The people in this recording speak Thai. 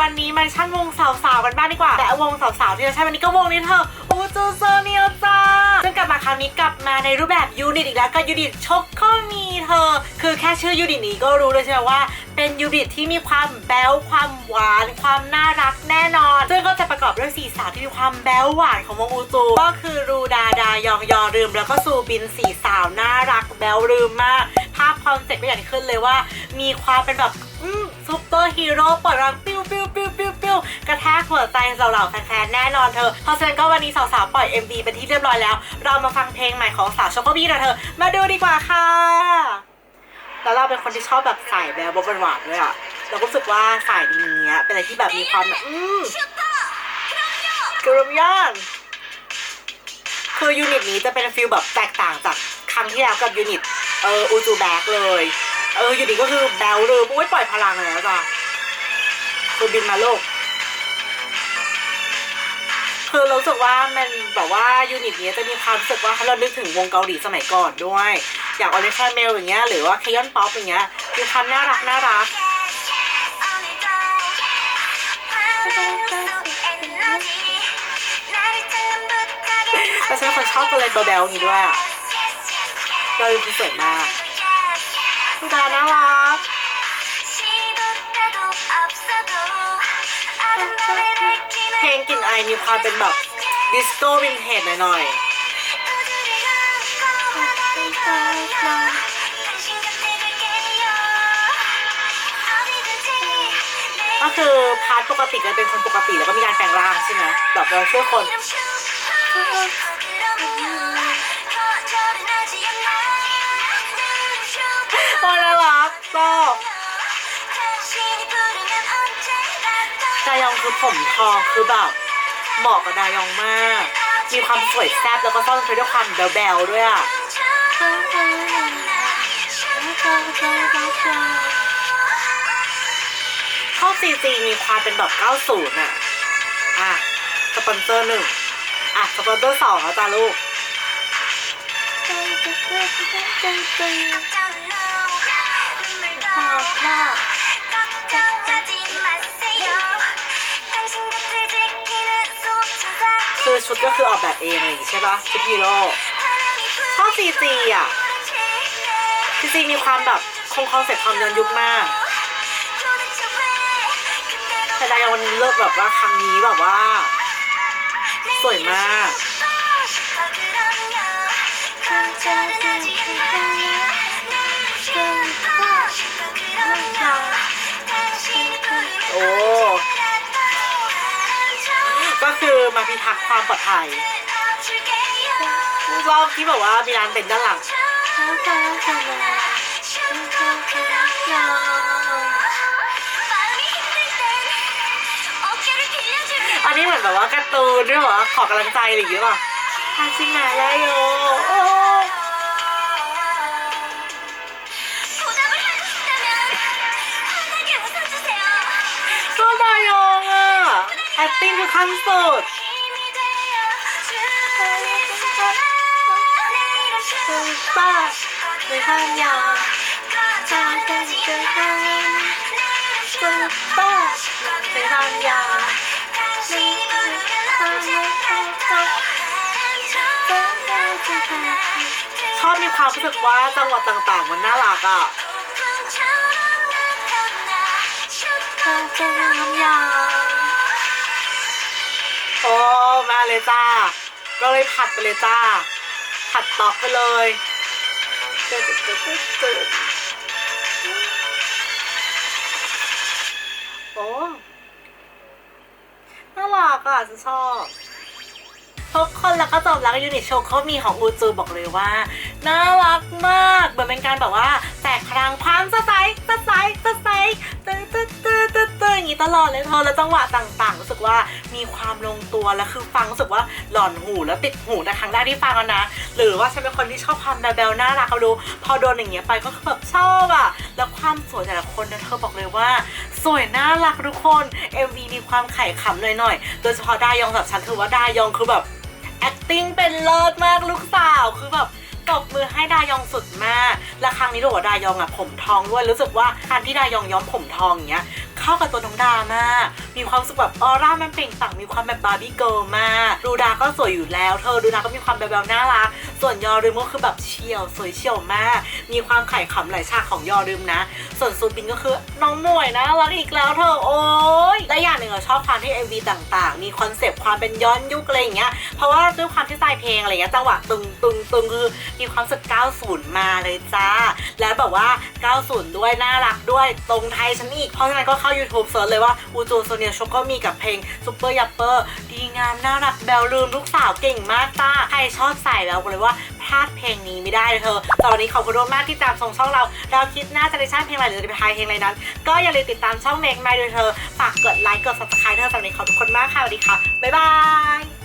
วันนี้มันชั่นวงสาวๆกันบ้างดีกว่าแต่วงสาวๆที่เราใช้วันนี้ก็วงนี้เธออูจูเซเนียจ้าซึ่งกลับมาคราวนี้กลับมาในรูปแบบยูนิตอีกแล้วก็ยูนิตชกข้อมีเธอ คือแค่ชื่อยูนิตนี้ก็รู้เลยใช่ไหมว่าเป็นยูนิตที่มีความแบ๊วความหวาน ความน่ารักแน่นอน ซึ่งก็จะประกอบด้วยสีสาวที่มีความแบ๊วหวานของวงอูจู ก็คือรูดาดายองยอลืม แล้วก็ซูบินสีสาวน่ารักแบ๊วลืมมาก ภาพคอนเซ็ปต์ก็อย่างที่ขึ้นเลยว่า มีความเป็นแบบซูเปอร์ฮีโร่ปล่อยรังปิ้ ปิ้วปิ้วปิ้วปิ้วกระแทกหัวใจเหล่าๆแฟนๆแน่นอนเธอ เพราะฉะนั้นก็วันนี้สาวๆปล่อย MV เป็นที่เรียบร้อยแล้ว เรามาฟังเพลงใหม่ของสาวช็อกโกบี้นะเธอ มาดูดีกว่าค่ะ แล้วเราเป็นคนที่ชอบแบบสายแบลบหวานๆด้วยอะเราก็รู้สึกว่าสายนี้เนี้ยเป็นอะไรที่แบบมีความแบบอืมกรุมย่านคือยูนิตนี้จะเป็นฟิลแบบแตกต่างจากครั้งที่แล้วกับยูนิตเอออูจูแบ็กเลย เออยูนิตก็คือแบลเลยโอ้ยปล่อยพลังเลยแล้วจ้ะ คือบินมาโลก คือเรารู้สึกว่ามันแบบว่ายูนิตนี้จะมีความรู้สึกว่าเรานึกถึงวงเกาหลีสมัยก่อนด้วย อย่างออริคาเมลอย่างเงี้ยหรือว่าเคยอนป๊อปอย่างเงี้ยมีความน่ารักน่ารักแต่ฉันเป็นคนชอบอะไรเบลๆอย่างนี้ด้วยอะเราดูสวยมากคุณตาน่ารัก กลิ่นไอมีความเป็นแบบดิสโก้วินเทจหน่อยๆก็คือพาร์ทปกติก็เป็นคนปกติแล้วก็มีการแปลงร่างใช่ไหมแบบเราช่วยคนโอ้ยน่ารักชอบายองคือผมทองคือแบบเหมาะกับดายองมาก มีความสวยแซ่บแล้วก็ซ่อนไปด้วยความแบลๆด้วยอะชอบซีจีมีความเป็นแบบ 90อะ อะ สปอนเซอร์หนึ่ง อะ สปอนเซอร์สองแล้วจ้าลูก คือชุดก็คือออกแบบเองอะไรอย่างงี้ใช่ปะชุดฮีโร่ชอบซีจีอะซีจีมีความแบบคงคอนเซ็ปต์ความย้อนยุคมากแต่ไดายอนเลิกแบบว่าครั้งนี้แบบว่า สวยมาก คือมาพิทักษ์ความปลอดภัยรอบที่แบบว่ามีร้านเต็นด้านหลังอันนี้เหมือนแบบว่าการ์ตูนด้วยเหรอขอกำลังใจอะไรอย่างเงี้ยป่ะฮาชิมะแล้วโย acting คือขั้นสุดป้าไม่ทำยาจากันกันกันป้าไม่ทำยาชอบมีความรู้สึกว่าจังหวัดต่างๆ มันน่ารักอะจะน้ำยาโอ้มาเลยจ้า ก็เลยผัดไปเลยจ้า ผัดตอกไปเลยโอ้น่ารักอะฉันชอบทุกคนแล้วก็จบแล้วกับยูนิตโชว์เขามีของอูจูบอกเลยว่า น่ารักมาก เหมือนเป็นการแบบว่า กลังความสดใสสดใสสดใสตื้อตื้อตื้อตื้อตื้ออย่างนี้ตลอดเลยเธอแล้วจังหวะต่างๆรู้สึกว่ามีความลงตัวแล้วคือฟังรู้สึกว่าหลอนหูแล้วติดหูแต่ครั้งแรกที่ฟังนะ หรือว่าฉันเป็นคนที่ชอบความแบลน่ารักเขาดูพอโดนอย่างเงี้ยไปก็คือแบบชอบอะแล้วความสวยแต่ละคนนะเธอบอกเลยว่า สวยน่ารักทุกคน MV มีความไข่ขำหน่อยๆโดยเฉพาะดายองแบบฉันถือว่าดายองคือแบบ acting เป็นเลิศมากลูกสาวคือแบบ ตบมือให้ดายองสุดมาก และครั้งนี้รู้ว่าดายองอะผมทองด้วย รู้สึกว่าการที่ดายองย้อมผมทองอย่างเงี้ยเข้ากับตัวน้องดามาก มีความสุขแบบออร่ามันเปล่งปลั่งมีความแบบบาร์บี้เกิร์ลมากดูดาก็สวยอยู่แล้ว เธอดูดาก็มีความแบลๆน่ารัก ส่วนยอรึมก็คือแบบเฉียวสวยเฉียวมาก มีความไข่ขำหลายฉากของยอรึมนะ ส่วนซูปินก็คือน้องหมวยนะรักอีกแล้วเธอโอ้ยและอย่างหนึ่งอะชอบความที่ MV ต่างๆ มีคอนเซปต์ความเป็นย้อนยุคอะไรอย่างเงี้ยเพราะว่าด้วยความที่สไตล์เพลงอะไรเงี้ยจังหวะตึงตึงตึงคือมีความสึก90 มาเลยจ้า แล้วแบบว่า 90 ด้วยน่ารักด้วยตรงไทยฉันอีกเพราะฉะนั้นก็เข้า YouTube เซิร์ชเลยว่าอูจูโซเนียชก็มีกับเพลงซุปเปอร์ยัปเปอร์ดีงามน่ารักแบลลืมลูกสาวเก่งมากจ้าใครชอบใส่แล้วบอกเลยว่าพลาดเพลงนี้ไม่ได้เลยเธอตอนนี้ขอบคุณมากที่ตามชมช่องเราเราคิดหน้าจะได้ช่างเพลงอะไรหรือจะไปทายเพลงอะไรนั้น ก็อย่าลืมติดตามช่องเมกไมาด้วยเธอฝากกดไลค์กดซับสไครต์เธอสำหรับวันนี้ขอบคุณมากค่ะสวัสดีค่ะบ๊ายบาย